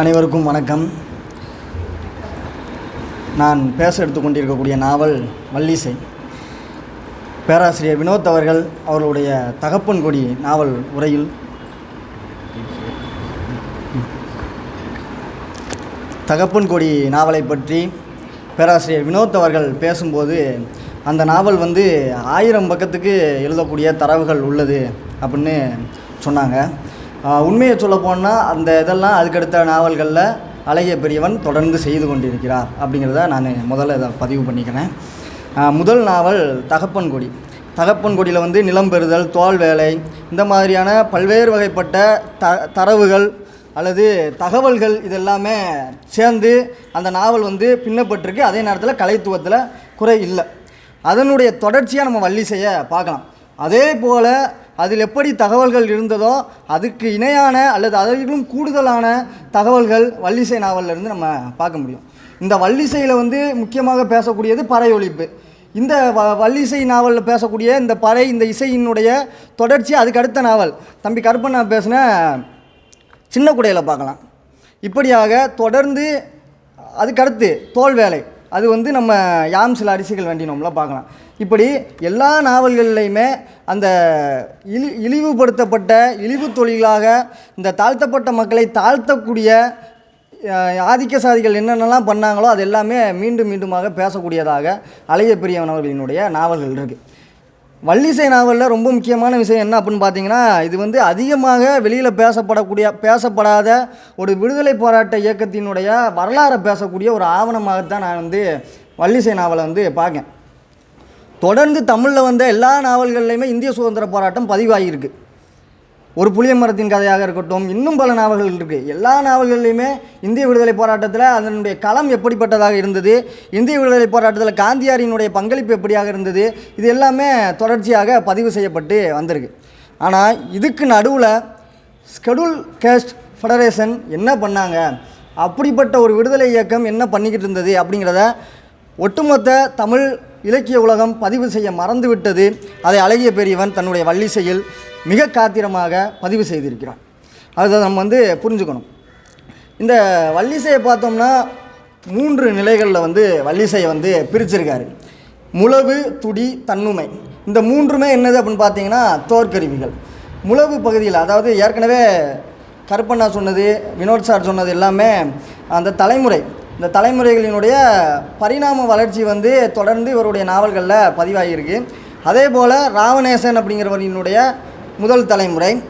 அனைவருக்கும் வணக்கம். நான் பேச எடுத்துக்கொண்டிருக்கக்கூடிய நாவல் வல்லிசை பேராசிரியர் வினோத் அவர்கள் அவர்களுடைய தகப்பன் கொடி நாவல் உரையில். தகப்பன் கொடி நாவலை பற்றி பேராசிரியர் வினோத் அவர்கள் பேசும்போது அந்த நாவல் வந்து ஆயிரம் பக்கத்துக்கு எழுதக்கூடிய தரவுகள் உள்ளது அப்படின்னு சொன்னாங்க. உண்மையை சொல்ல போனால் அந்த இதெல்லாம் அதுக்கடுத்த நாவல்களில் அழகிய பெரியவன் தொடர்ந்து செய்து கொண்டிருக்கிறார் அப்படிங்கிறத நான் முதல்ல இதை பதிவு பண்ணிக்கிறேன். முதல் நாவல் தகப்பன் கொடி. தகப்பன் கொடியில் வந்து நிலம் பெறுதல் தோல் வேலை இந்த மாதிரியான பல்வேறு வகைப்பட்ட த தரவுகள் அல்லது தகவல்கள் இதெல்லாமே சேர்ந்து அந்த நாவல் வந்து பின்னப்பட்டிருக்கு. அதே நேரத்தில் கலைத்துவத்தில் குறை இல்லை. அதனுடைய தொடர்ச்சியாக நம்ம வள்ளிசையை பார்க்கலாம். அதே போல் அதில் எப்படி தகவல்கள் இருந்ததோ அதுக்கு இணையான அல்லது அதிலும் கூடுதலான தகவல்கள் வள்ளிசை நாவலிருந்து நம்ம பார்க்க முடியும். இந்த வள்ளிசையில் வந்து முக்கியமாக பேசக்கூடியது பறை ஒழிப்பு. இந்த வ வள்ளிசை நாவலில் பேசக்கூடிய இந்த பறை இந்த இசையினுடைய தொடர்ச்சி அதுக்கு அடுத்த நாவல். தம்பி கருப்பண்ணா பேசின சின்ன குடையில் பார்க்கலாம். இப்படியாக தொடர்ந்து அதுக்கடுத்து தோல் வேலை. அது வந்து நம்ம யாம் சில அரிசிகள் வேண்டினோம்ல பார்க்கலாம். இப்படி எல்லா நாவல்கள்லையுமே அந்த இழி இழிவுபடுத்தப்பட்ட இழிவு தொழிலாக இந்த தாழ்த்தப்பட்ட மக்களை தாழ்த்தக்கூடிய ஆதிக்க சாதிகள் என்னென்னலாம் பண்ணாங்களோ அது எல்லாமே மீண்டும் மீண்டுமாக பேசக்கூடியதாக அழகிய பெரியவன் அவர்களினுடைய நாவல்கள் இருக்குது வள்ளிசை நாவலில் ரொம்ப முக்கியமான விஷயம் என்ன அப்படின்னு பார்த்தீங்கன்னா இது வந்து அதிகமாக வெளியில் பேசப்படக்கூடிய பேசப்படாத ஒரு விடுதலை போராட்ட இயக்கத்தினுடைய வரலாறை பேசக்கூடிய ஒரு ஆவணமாகத்தான் நான் வந்து வள்ளிசை நாவலை வந்து பார்க்கேன். தொடர்ந்து தமிழில் வந்த எல்லா நாவல்கள்லையுமே இந்திய சுதந்திர போராட்டம் பதிவாகியிருக்கு. ஒரு புளிய மரத்தின் கதையாக இருக்கட்டும் இன்னும் பல நாவல்கள் இருக்குது எல்லா நாவல்கள்லையுமே இந்திய விடுதலை போராட்டத்தில் அதனுடைய களம் எப்படிப்பட்டதாக இருந்தது இந்திய விடுதலை போராட்டத்தில் காந்தியாரினுடைய பங்களிப்பு எப்படியாக இருந்தது இது எல்லாமே தொடர்ச்சியாக பதிவு செய்யப்பட்டு வந்திருக்கு. ஆனால் இதுக்கு நடுவில் ஸ்கெடியூல் கேஸ்ட் ஃபெடரேஷன் என்ன பண்ணாங்க? அப்படிப்பட்ட ஒரு விடுதலை இயக்கம் என்ன பண்ணிக்கிட்டு இருந்தது அப்படிங்கிறத ஒட்டுமொத்த தமிழ் இலக்கிய உலகம் பதிவு செய்ய மறந்துவிட்டது. அதை அழகிய பெரியவன் தன்னுடைய வள்ளிசையில் மிக காத்திரமாக பதிவு செய்திருக்கிறான். அதை நம்ம வந்து புரிஞ்சுக்கணும். இந்த வள்ளிசையை பார்த்தோம்னா மூன்று நிலைகளில் வந்து வள்ளிசையை வந்து பிரிச்சிருக்காரு. முழவு துடி தன்னுமை. இந்த மூன்றுமே என்னது அப்படின்னு பார்த்தீங்கன்னா தோற்கருவிகள். முழவு பகுதியில் அதாவது ஏற்கனவே கருப்பண்ணா சொன்னது வினோத் சார் சொன்னது எல்லாமே அந்த தலைமுறை இந்த தலைமுறைகளினுடைய பரிணாம வளர்ச்சி வந்து தொடர்ந்து இவருடைய நாவல்களில் பதிவாகியிருக்கு. அதே போல் ராவணேசன் அப்படிங்கிறவரினுடைய முதல் தலைமுறை.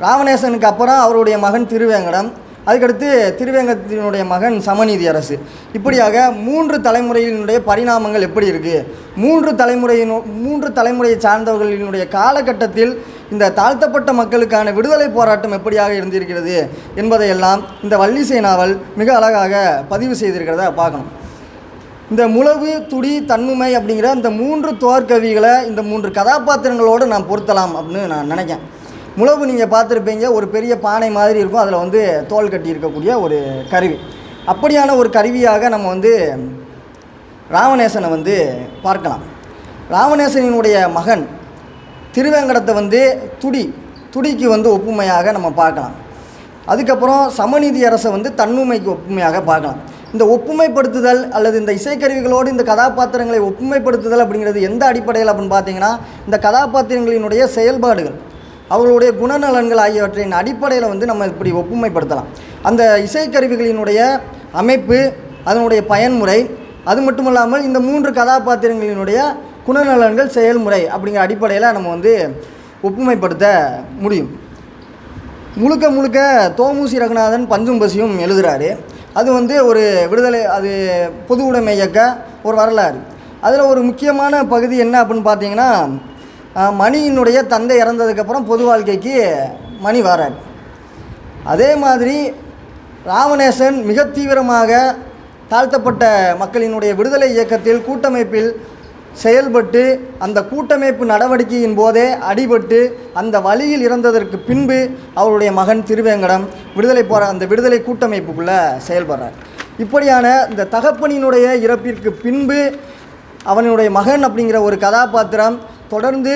ராவணேசனுக்கு அப்புறம் அவருடைய மகன் திருவேங்கடம். அதுக்கடுத்து திருவேங்கத்தினுடைய மகன் சமநீதி அரசு. இப்படியாக மூன்று தலைமுறையினுடைய பரிணாமங்கள் எப்படி இருக்குது மூன்று தலைமுறையினு மூன்று தலைமுறையை சார்ந்தவர்களினுடைய காலகட்டத்தில் இந்த தாழ்த்தப்பட்ட மக்களுக்கான விடுதலை போராட்டம் எப்படியாக இருந்திருக்கிறது என்பதையெல்லாம் இந்த வள்ளிசை நாவல் மிக அழகாக பதிவு செய்திருக்கிறத பார்க்கணும். இந்த முழவு துடி தன்னுமை அப்படிங்கிற இந்த மூன்று தோற்கவிகளை இந்த மூன்று கதாபாத்திரங்களோடு நான் பொருத்தலாம் அப்படின்னு நான் நினைக்கிறேன். முழவு நீங்கள் பார்த்துருப்பீங்க. ஒரு பெரிய பானை மாதிரி இருக்கும். அதில் வந்து தோல் கட்டி இருக்கக்கூடிய ஒரு கருவி. அப்படியான ஒரு கருவியாக நம்ம வந்து ராவணேசனை வந்து பார்க்கலாம். ராவணேசனினுடைய மகன் திருவேங்கடத்தை வந்து துடி துடிக்கு வந்து ஒப்புமையாக நம்ம பார்க்கலாம். அதுக்கப்புறம் சமநீதி அரசை வந்து தன்னுமைக்கு ஒப்புமையாக பார்க்கலாம். இந்த ஒப்புமைப்படுத்துதல் அல்லது இந்த இசைக்கருவிகளோடு இந்த கதாபாத்திரங்களை ஒப்புமைப்படுத்துதல் அப்படிங்கிறது எந்த அடிப்படையில் அப்படின்னு பார்த்தீங்கன்னா இந்த கதாபாத்திரங்களினுடைய செயல்பாடுகள். அவர்களுடைய குணநலன்கள் ஆகியவற்றின் அடிப்படையில் வந்து நம்ம இப்படி ஒப்புமைப்படுத்தலாம். அந்த இசைக்கருவிகளினுடைய அமைப்பு அதனுடைய பயன்முறை அது மட்டும் இல்லாமல் இந்த மூன்று கதாபாத்திரங்களினுடைய குணநலன்கள் செயல்முறை அப்படிங்கிற அடிப்படையில் நம்ம வந்து ஒப்புமைப்படுத்த முடியும். முழுக்க முழுக்க தோமுசி ரகுநாதன் பஞ்சும் பசியும் எழுதுகிறாரு அது வந்து ஒரு விடுதலை அது பொது உடைமை இயக்க ஒரு வரலாறு. அதில் ஒரு முக்கியமான பகுதி என்ன அப்படின்னு பார்த்தீங்கன்னா மணியினுடைய தந்தை இறந்ததுக்கப்புறம் பொது வாழ்க்கைக்கு மணி வரார். அதே மாதிரி ராவணேசன் மிக தீவிரமாக தாழ்த்தப்பட்ட மக்களினுடைய விடுதலை இயக்கத்தில் கூட்டமைப்பில் செயல்பட்டு அந்த கூட்டமைப்பு நடவடிக்கையின் போதே அடிபட்டு அந்த வழியில் இறந்ததற்கு பின்பு அவருடைய மகன் திருவேங்கடம் விடுதலை போற அந்த விடுதலை கூட்டமைப்புக்குள்ளே செயல்படுறார். இப்படியான இந்த தகப்பனினுடைய இறப்பிற்கு பின்பு அவனுடைய மகன் அப்படிங்கிற ஒரு கதாபாத்திரம் தொடர்ந்து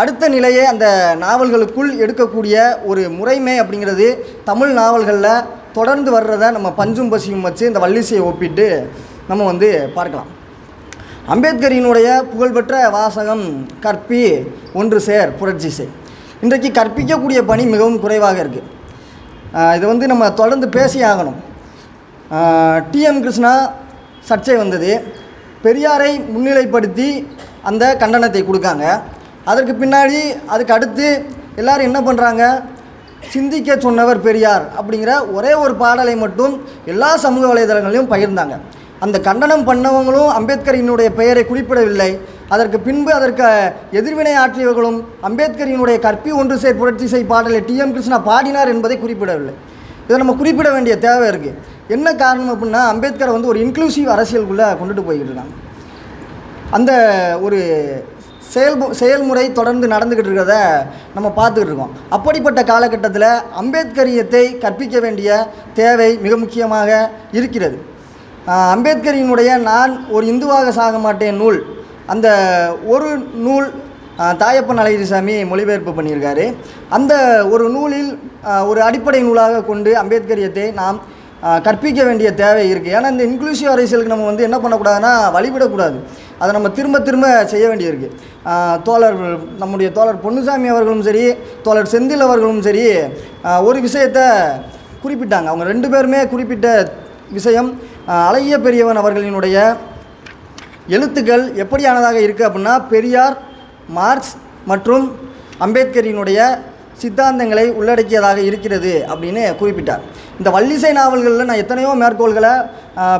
அடுத்த நிலையை அந்த நாவல்களுக்குள் எடுக்கக்கூடிய ஒரு முறைமை அப்படிங்கிறது தமிழ் நாவல்களில் தொடர்ந்து வர்றதை நம்ம பஞ்சும் பசியும் வச்சு இந்த வள்ளிசையை ஒப்பிட்டு நம்ம வந்து பார்க்கலாம். அம்பேத்கரினுடைய புகழ்பெற்ற வாசகம் கற்பி ஒன்று சேர் புரட்சி செய் இன்றைக்கு கற்பிக்கக்கூடிய பணி மிகவும் குறைவாக இருக்குது இதை வந்து நம்ம தொடர்ந்து பேசி ஆகணும். டிஎம் கிருஷ்ணா சர்ச்சை வந்தது. பெரியாரை முன்னிலைப்படுத்தி அந்த கண்டனத்தை கொடுக்காங்க. அதற்கு பின்னாடி அதுக்கு அடுத்து எல்லாரும் என்ன பண்ணுறாங்க சிந்திக்க சொன்னவர் பெரியார் அப்படிங்கிற ஒரே ஒரு பாடலை மட்டும் எல்லா சமூக வலைதளங்களையும் பகிர்ந்தாங்க. அந்த கண்டனம் பண்ணவங்களும் அம்பேத்கரினுடைய பெயரை குறிப்பிடவில்லை. அதற்கு பின்பு அதற்கு எதிர்வினை ஆற்றியவர்களும் அம்பேத்கரினுடைய கற்பி ஒன்று சேர் புரட்சி செய் பாடலை டிஎம் கிருஷ்ணா பாடினார் என்பதை குறிப்பிடவில்லை. இதை நம்ம குறிப்பிட வேண்டிய தேவை இருக்குது என்ன காரணம் அப்படின்னா அம்பேத்கரை வந்து ஒரு இன்க்ளூசிவ் அரசியலுக்குள்ளே கொண்டுட்டு போய்கிட்டு இருக்காங்க. அந்த ஒரு செயல் செயல்முறை தொடர்ந்து நடந்துக்கிட்டு இருக்கிறத நம்ம பார்த்துக்கிட்டு இருக்கோம். அப்படிப்பட்ட காலகட்டத்தில் அம்பேத்கரியத்தை கற்பிக்க வேண்டிய தேவை மிக முக்கியமாக இருக்கிறது. அம்பேத்கரியினுடைய நான் ஒரு இந்துவாக சாக மாட்டேன் நூல் அந்த ஒரு நூல் தாயப்பன் அழகிரிசாமி மொழிபெயர்ப்பு பண்ணியிருக்காரு. அந்த ஒரு நூலில் ஒரு அடிப்படை நூலாக கொண்டு அம்பேத்கரியத்தை நாம் கற்பிக்க வேண்டிய தேவை இருக்குது ஏன்னா இந்த இன்க்ளூசிவ் அரசியலுக்கு நம்ம வந்து என்ன பண்ணக்கூடாதுன்னா வழிவிடக்கூடாது. அதை நம்ம திரும்ப திரும்ப செய்ய வேண்டியிருக்கு. தோழர் நம்முடைய தோழர் பொன்னுசாமி அவர்களும் சரி தோழர் செந்தில் அவர்களும் சரி ஒரு விஷயத்தை குறிப்பிட்டாங்க. அவங்க ரெண்டு பேருமே குறிப்பிட்ட விஷயம். அழகிய பெரியவன் அவர்களினுடைய எழுத்துக்கள் எப்படியானதாக இருக்குது அப்படின்னா பெரியார் மார்க்ஸ் மற்றும் அம்பேத்கரினுடைய சித்தாந்தங்களை உள்ளடக்கியதாக இருக்கிறது அப்படின்னு குறிப்பிட்டார். இந்த வள்ளிசை நாவல்களில் நான் எத்தனையோ மேற்கோள்களை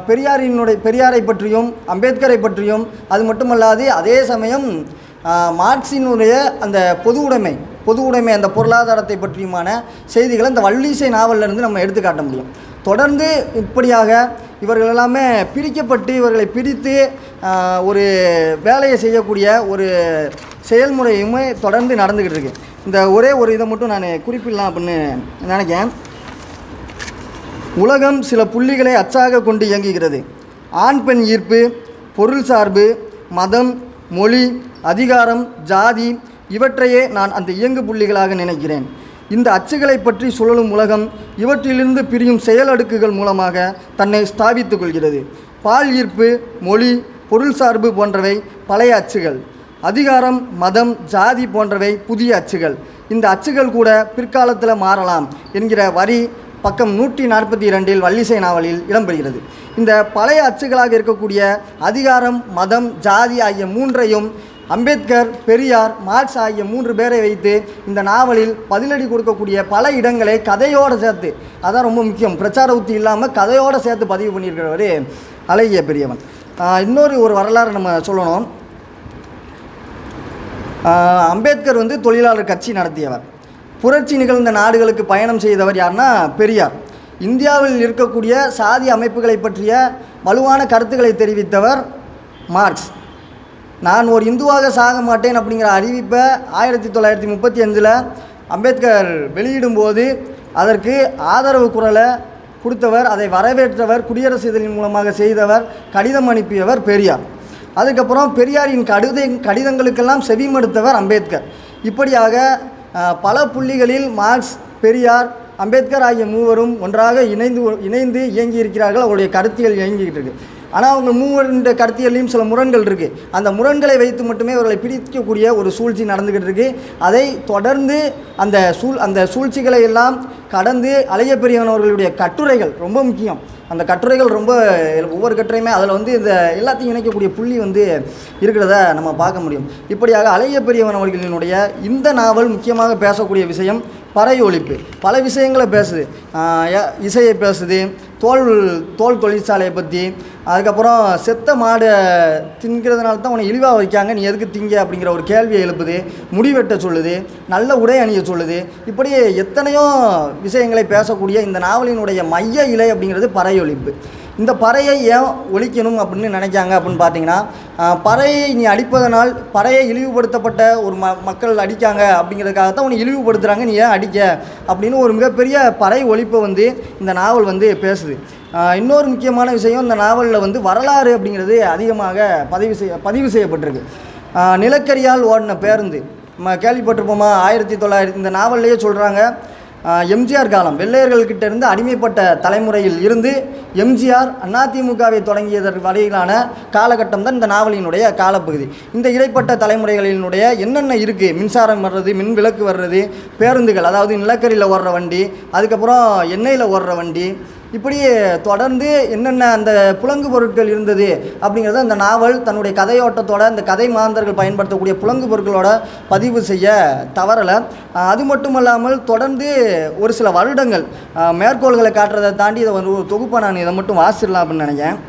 பெரியாரினுடைய பெரியாரை பற்றியும் அம்பேத்கரை பற்றியும் அது மட்டுமல்லாது அதே சமயம் மார்க்சினுடைய அந்த பொது உடைமை பொது உடைமை அந்த பொருளாதாரத்தை பற்றியுமான செய்திகளை இந்த வள்ளிசை நாவல்ல இருந்து நம்ம எடுத்துக்காட்ட முடியும். தொடர்ந்து இப்படியாக இவர்கள் எல்லாமே பிரிக்கப்பட்டு இவர்களை பிரித்து ஒரு வேலையை செய்யக்கூடிய ஒரு செயல்முறையுமே தொடர்ந்து நடந்துக்கிட்டு இருக்கு. இந்த ஒரே ஒரு இதை மட்டும் நான் குறிப்பிடலாம் அப்படின்னு நினைக்கிறேன். உலகம் சில புள்ளிகளை அச்சாக கொண்டு இயங்குகிறது. ஆண் பெண் ஈர்ப்பு பொருள் சார்பு மதம் மொழி அதிகாரம் ஜாதி இவற்றையே நான் அந்த இயங்கு புள்ளிகளாக நினைக்கிறேன். இந்த அச்சுகளை பற்றி சுழலும் உலகம் இவற்றிலிருந்து பிரியும் செயல் அடுக்குகள் மூலமாக தன்னை ஸ்தாபித்துக் கொள்கிறது. பால் ஈர்ப்பு மொழி பொருள் சார்பு போன்றவை பழைய அச்சுகள். அதிகாரம் மதம் ஜாதி போன்றவை புதிய அச்சுகள். இந்த அச்சுகள் கூட பிற்காலத்தில் மாறலாம் என்கிற வரி பக்கம் நூற்றி நாற்பத்தி இரண்டில் வள்ளிசை நாவலில் இடம்பெறுகிறது. இந்த பழைய அச்சுகளாக இருக்கக்கூடிய அதிகாரம் மதம் ஜாதி ஆகிய மூன்றையும் அம்பேத்கர் பெரியார் மார்க்ஸ் ஆகிய மூன்று பேரை வைத்து இந்த நாவலில் பதிலடி கொடுக்கக்கூடிய பல இடங்களை கதையோடு சேர்த்து அதான் ரொம்ப முக்கியம் பிரச்சார உத்தி இல்லாமல் கதையோடு சேர்த்து பதிவு பண்ணியிருக்கிறவர் அழகிய பெரியவன். இன்னொரு ஒரு வரலாறு நம்ம சொல்லணும். அம்பேத்கர் வந்து தொழிலாளர் கட்சி நடத்தியவர். புரட்சி நிகழ்ந்த நாடுகளுக்கு பயணம் செய்தவர் யாருன்னா பெரியார். இந்தியாவில் இருக்கக்கூடிய சாதி அமைப்புகளை பற்றிய வலுவான கருத்துக்களை தெரிவித்தவர் மார்க்ஸ். நான் ஒரு இந்துவாக சாக மாட்டேன் அப்படிங்கிற அறிவிப்பை ஆயிரத்தி தொள்ளாயிரத்தி முப்பத்தி அஞ்சில் அம்பேத்கர் வெளியிடும்போது அதற்கு ஆதரவு குரலை கொடுத்தவர் அதை வரவேற்றவர் குடியரசு இதழின் மூலமாக செய்தவர் கடிதம் அனுப்பியவர் பெரியார். அதுக்கப்புறம் பெரியாரின் கடித கடிதங்களுக்கெல்லாம் செவிமடுத்தவர் அம்பேத்கர். இப்படியாக பல புள்ளிகளில் மார்க்ஸ் பெரியார் அம்பேத்கர் ஆகிய மூவரும் ஒன்றாக இணைந்து இணைந்து இயங்கி இருக்கிறார்கள் அவருடைய கருத்தியல் இயங்கிக்கிட்டு இருக்கு. ஆனால் அவங்க மூவருடைய கருத்தியல்லையும் சில முரண்கள் இருக்குது அந்த முரண்களை வைத்து மட்டுமே அவர்களை பிடிக்கக்கூடிய ஒரு சூழ்ச்சி நடந்துக்கிட்டு இருக்குது அதை தொடர்ந்து அந்த சூழ் அந்த சூழ்ச்சிகளை எல்லாம் கடந்து அழைய பெரியவனவர்களுடைய கட்டுரைகள் ரொம்ப முக்கியம். அந்த கட்டுரைகள் ரொம்ப ஒவ்வொரு கட்டுரையுமே அதில் வந்து இந்த எல்லாத்தையும் இணைக்கக்கூடிய புள்ளி வந்து இருக்கிறத நம்ம பார்க்க முடியும். இப்படியாக அழைய பெரியவன் அவர்களினுடைய இந்த நாவல் முக்கியமாக பேசக்கூடிய விஷயம் பறை ஒழிப்பு. பல விஷயங்களை பேசுது. இசையை பேசுது தோல் தோல் தொழிற்சாலையை பற்றி அதுக்கப்புறம் செத்த மாடை திங்கிறதுனால தான் உன்னை இழிவாக வைக்காங்க. நீ எதுக்கு திங்க? அப்படிங்கிற ஒரு கேள்வியை எழுப்புது முடி வெட்ட சொல்லுது நல்ல உடை அணிய சொல்லுது. இப்படி எத்தனையோ விஷயங்களை பேசக்கூடிய இந்த நாவலினுடைய மைய இலை அப்படிங்கிறது பறை ஒழிப்பு. இந்த பறையை ஏன் ஒழிக்கணும் அப்படின்னு நினைக்காங்க அப்படின்னு பார்த்தீங்கன்னா பறையை நீ அடிப்பதனால் பறையை இழிவுபடுத்தப்பட்ட ஒரு ம மக்கள் அடிக்காங்க அப்படிங்கிறதுக்காக தான் உன்னை இழிவுபடுத்துகிறாங்க நீ ஏன் அடிக்க அப்படின்னு ஒரு மிகப்பெரிய பறை ஒழிப்பை வந்து இந்த நாவல் வந்து பேசுது. இன்னொரு முக்கியமான விஷயம் இந்த நாவலில் வந்து வரலாறு அப்படிங்கிறது அதிகமாக பதிவு செய்ய பதிவு செய்யப்பட்டிருக்கு. நிலக்கரியால் ஓடின பேருந்து. நம்ம கேள்விப்பட்டிருப்போமா ஆயிரத்தி தொள்ளாயிரத்தி இந்த நாவல்லையே சொல்கிறாங்க எம்ஜிஆர் காலம். வெள்ளையர்கள்கிட்ட இருந்து அடிமைப்பட்ட தலைமுறையில் இருந்து எம்ஜிஆர் அதிமுகவை தொடங்கியதற்கு வரையிலான காலகட்டம் தான் இந்த நாவலினுடைய காலப்பகுதி. இந்த இடைப்பட்ட தலைமுறைகளினுடைய என்னென்ன இருக்குது மின்சாரம் வர்றது மின் விளக்கு வர்றது பேருந்துகள் அதாவது நிலக்கரியில் ஓடுற வண்டி அதுக்கப்புறம் எண்ணெயில் ஓடுற வண்டி இப்படி தொடர்ந்து என்னென்ன அந்த புலங்கு பொருட்கள் இருந்தது அப்படிங்கிறத அந்த நாவல் தன்னுடைய கதையோட்டத்தோட அந்த கதை மாந்தர்கள் பயன்படுத்தக்கூடிய புலங்கு பொருட்களோட பதிவு செய்ய தவறலை. அது மட்டும் இல்லாமல் தொடர்ந்து ஒரு சில வருடங்கள் மேற்கோள்களை காட்டுறதை தாண்டி இதை வந்து ஒரு தொகுப்பை நான் இதை மட்டும் வாசிடலாம் அப்படின்னு நினைக்கிறேன்.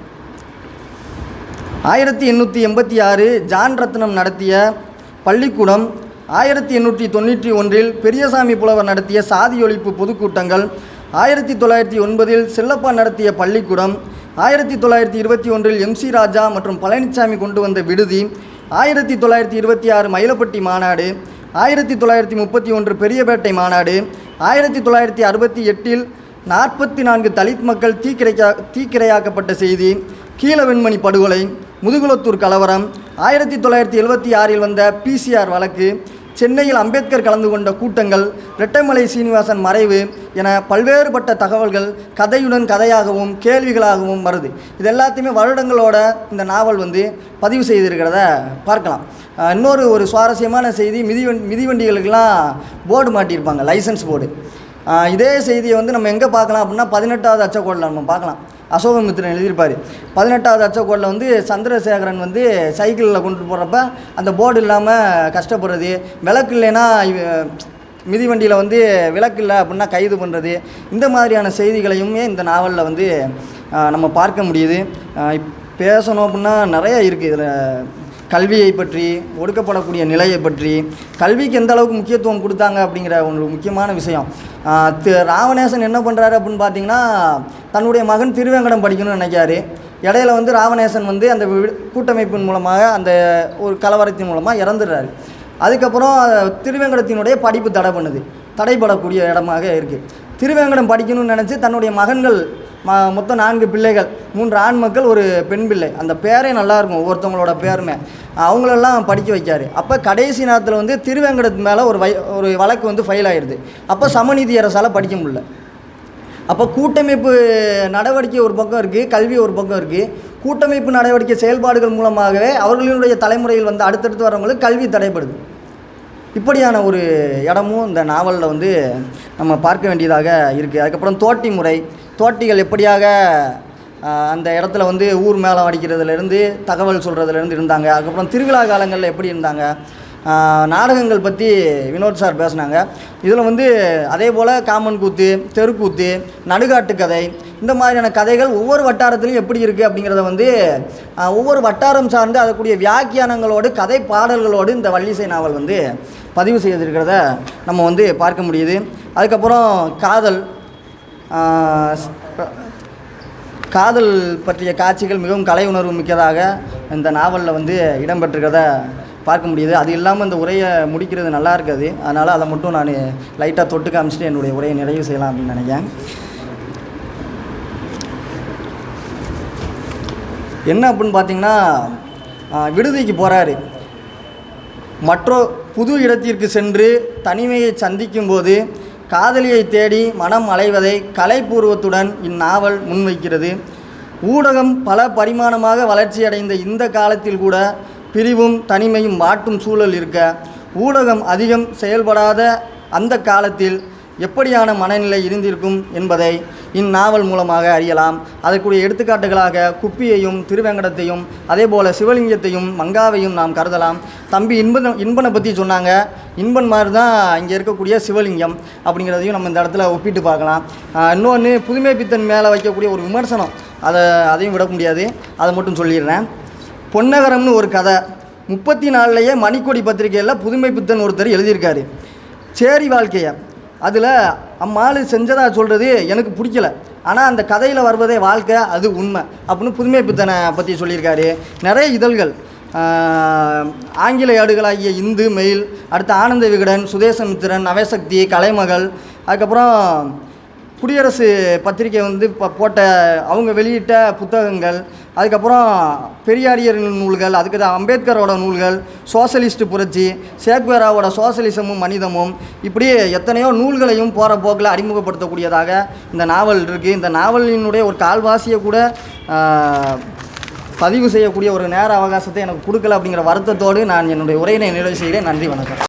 ஆயிரத்தி எண்ணூற்றி எண்பத்தி ஆறு ஜான் ரத்னம் நடத்திய பள்ளிக்கூடம் ஆயிரத்தி எண்ணூற்றி தொண்ணூற்றி ஒன்றில் பெரியசாமி புலவர் நடத்திய சாதி ஒழிப்பு பொதுக்கூட்டங்கள் ஆயிரத்தி தொள்ளாயிரத்தி ஒன்பதில் செல்லப்பா நடத்திய பள்ளிக்கூடம் ஆயிரத்தி தொள்ளாயிரத்தி இருபத்தி ஒன்றில் எம்சி ராஜா மற்றும் பழனிசாமி கொண்டு வந்த விடுதி ஆயிரத்தி தொள்ளாயிரத்தி இருபத்தி ஆறு மயிலப்பட்டி மாநாடு ஆயிரத்தி தொள்ளாயிரத்தி முப்பத்தி ஒன்று பெரியபேட்டை மாநாடு ஆயிரத்தி தொள்ளாயிரத்தி அறுபத்தி எட்டில் நாற்பத்தி நான்கு தலித் மக்கள் தீக்கிரைக்கா தீக்கிரையாக்கப்பட்ட செய்தி கீழவெண்மணி படுகொலை முதுகுளத்தூர் கலவரம் ஆயிரத்தி தொள்ளாயிரத்தி எழுபத்தி ஆறில் வந்த பிசிஆர் வழக்கு சென்னையில் அம்பேத்கர் கலந்து கொண்ட கூட்டங்கள் ரெட்டைமலை சீனிவாசன் மறைவு என பல்வேறுபட்ட தகவல்கள் கதையுடன் கதையாகவும் கேள்விகளாகவும் வருது. இது எல்லாத்தையுமே வருடங்களோட இந்த நாவல் வந்து பதிவு செய்திருக்கிறத பார்க்கலாம். இன்னொரு ஒரு சுவாரஸ்யமான செய்தி மிதிவண் மிதிவண்டிகளுக்கெல்லாம் போர்டு மாட்டியிருப்பாங்க லைசன்ஸ் போர்டு. இதே செய்தியை வந்து நம்ம எங்கே பார்க்கலாம் அப்படின்னா பதினெட்டாவது அச்சக்கோடில் நம்ம பார்க்கலாம். அசோகமித்திரன் எழுதியிருப்பார். பதினெட்டாவது அச்சக்கோட்டில் வந்து சந்திரசேகரன் வந்து சைக்கிளில் கொண்டு போகிறப்ப அந்த போர்டு இல்லாமல் கஷ்டப்படுறது. விளக்கு இல்லைன்னா மிதிவண்டியில் வந்து விளக்கு இல்லை அப்படின்னா கைது பண்ணுறது இந்த மாதிரியான செய்திகளையுமே இந்த நாவலில் வந்து நம்ம பார்க்க முடியுது. பேசணும் அப்படின்னா நிறைய இருக்குது இதில். கல்வியை பற்றி ஒடுக்கப்படக்கூடிய நிலையை பற்றி கல்விக்கு எந்த அளவுக்கு முக்கியத்துவம் கொடுத்தாங்க அப்படிங்கிற ஒரு முக்கியமான விஷயம். ராவணேசன் என்ன பண்ணுறாரு அப்படின்னு பார்த்தீங்கன்னா தன்னுடைய மகன் திருவேங்கடம் படிக்கணும்னு நினைக்காரு இடையில வந்து ராவணேசன் வந்து அந்த வி- கூட்டமைப்பின் மூலமாக அந்த ஒரு கலவரத்தின் மூலமாக இறந்துடுறாரு. அதுக்கப்புறம் திருவேங்கடத்தினுடைய படிப்பு தடை பண்ணுது. தடைபடக்கூடிய இடமாக இருக்குது திருவேங்கடம் படிக்கணும்னு நினச்சி தன்னுடைய மகன்கள் மொத்தம் நான்கு பிள்ளைகள். மூன்று ஆண் மக்கள் ஒரு பெண் பிள்ளை. அந்த பேரே நல்லாயிருக்கும் ஒவ்வொருத்தவங்களோட பேருமே. அவங்களெல்லாம் படிக்க வைக்காரு. அப்போ கடைசி நேரத்தில் வந்து திருவேங்கடத்து மேலே ஒரு வை ஒரு வழக்கு வந்து ஃபைல் ஆகிடுது அப்போ சமநீதி அரசால் படிக்க முடியல. அப்போ கூட்டமைப்பு நடவடிக்கை ஒரு பக்கம் இருக்குது கல்வி ஒரு பக்கம் இருக்குது கூட்டமைப்பு நடவடிக்கை செயல்பாடுகள் மூலமாகவே அவர்களினுடைய தலைமுறையில் வந்து அடுத்தடுத்து வரவங்களுக்கு கல்வி தடைப்படுது இப்படியான ஒரு இடமும் இந்த நாவலில் வந்து நம்ம பார்க்க வேண்டியதாக இருக்குது அதுக்கப்புறம் தோட்டி முறை தோட்டிகள் எப்படியாக அந்த இடத்துல வந்து ஊர் மேளம் அடிக்கிறதுலேருந்து தகவல் சொல்கிறதுலேருந்து இருந்தாங்க. அதுக்கப்புறம் திருவிழா காலங்களில் எப்படி இருந்தாங்க? நாடகங்கள் பற்றி வினோத் சார் பேசுனாங்க. இதில் வந்து அதே போல் காமன் கூத்து தெருக்கூத்து நடுகாட்டு கதை இந்த மாதிரியான கதைகள் ஒவ்வொரு வட்டாரத்துலையும் எப்படி இருக்குது அப்படிங்கிறத வந்து ஒவ்வொரு வட்டாரம் சார்ந்து அதற்குரிய வியாக்கியானங்களோடு கதை பாடல்களோடு இந்த வள்ளிசை நாவல் வந்து பதிவு செய்திருக்கிறத நம்ம வந்து பார்க்க முடியுது. அதுக்கப்புறம் காதல் காதல் பற்றிய காட்சிகள் மிகவும் கலை உணர்வு மிக்கதாக இந்த நாவலில் வந்து இடம்பெற்றிருக்கிறத பார்க்க முடியுது. அது இல்லாமல் இந்த உரையை முடிக்கிறது நல்லா இருக்காது. அதனால் அதை மட்டும் நான் லைட்டாக தொட்டு காமிச்சிட்டு என்னுடைய உரையை நிறைவு செய்யலாம் அப்படின்னு நினைக்கிறேன். என்ன அப்படின்னு பார்த்தீங்கன்னா விடுதிக்கு போகிறாரு மற்றோ புது இடத்திற்கு சென்று தனிமையை சந்திக்கும் போது காதலியை தேடி மனம் அலைவதை கலைப்பூர்வத்துடன் இந்நாவல் முன்வைக்கிறது. ஊடகம் பல பரிமாணமாக வளர்ச்சியடைந்த இந்த காலத்தில் கூட பிரிவும் தனிமையும் வாட்டும் சூழல் இருக்க ஊடகம் அதிகம் செயல்படாத அந்த காலத்தில் எப்படியான மனநிலை இருந்திருக்கும் என்பதை இந்நாவல் மூலமாக அறியலாம். அதற்குரிய எடுத்துக்காட்டுகளாக குப்பியையும் திருவேங்கடத்தையும் அதே போல் சிவலிங்கத்தையும் மங்காவையும் நாம் கருதலாம். தம்பி இன்பன் இன்பனை பற்றி சொன்னாங்க. இன்பன் மாதிரி தான் இங்கே இருக்கக்கூடிய சிவலிங்கம் அப்படிங்கிறதையும் நம்ம இந்த இடத்துல ஒப்பிட்டு பார்க்கலாம். இன்னொன்று புதுமை பித்தன் மேலே வைக்கக்கூடிய ஒரு விமர்சனம். அதை அதையும் விட முடியாது. அதை மட்டும் சொல்லிடுறேன். பொன்னகரம்னு ஒரு கதை. முப்பத்தி நாலுலேயே மணிக்கொடி பத்திரிகையில் புதுமை பித்தன் ஒருத்தர் எழுதியிருக்காரு. சேரி வாழ்க்கையை. அதில் அம்மாளு செஞ்சதாக சொல்கிறது எனக்கு பிடிக்கல. ஆனால் அந்த கதையில் வருவதே வாழ்க்கை அது உண்மை. அப்படின்னு புதுமை பித்தனை பற்றி சொல்லியிருக்காரு. நிறைய இதழ்கள். ஆங்கில ஏடுகளாகிய இந்து மெயில் அடுத்து ஆனந்த விகடன் சுதேசமித்திரன் நவசக்தி கலைமகள் அதுக்கப்புறம் குடியரசு பத்திரிக்கை வந்து இப்போ போட்ட அவங்க வெளியிட்ட புத்தகங்கள் அதுக்கப்புறம் பெரியாரியர் நூல்கள் அதுக்கு தான் அம்பேத்கரோட நூல்கள் சோசலிஸ்ட் புரட்சி சேக்வேராவோட சோசலிசமும் மனிதமும் இப்படி எத்தனையோ நூல்களையும் போகிற போக்கில் அறிமுகப்படுத்தக்கூடியதாக இந்த நாவல் இருக்குது இந்த நாவலினுடைய ஒரு கால்வாசியை கூட பதிவு செய்யக்கூடிய ஒரு நேர அவகாசத்தை எனக்கு கொடுக்கல அப்படிங்கிற வருத்தத்தோடு நான் என்னுடைய உரையினை நிறைவு செய்கிறேன். நன்றி வணக்கம்.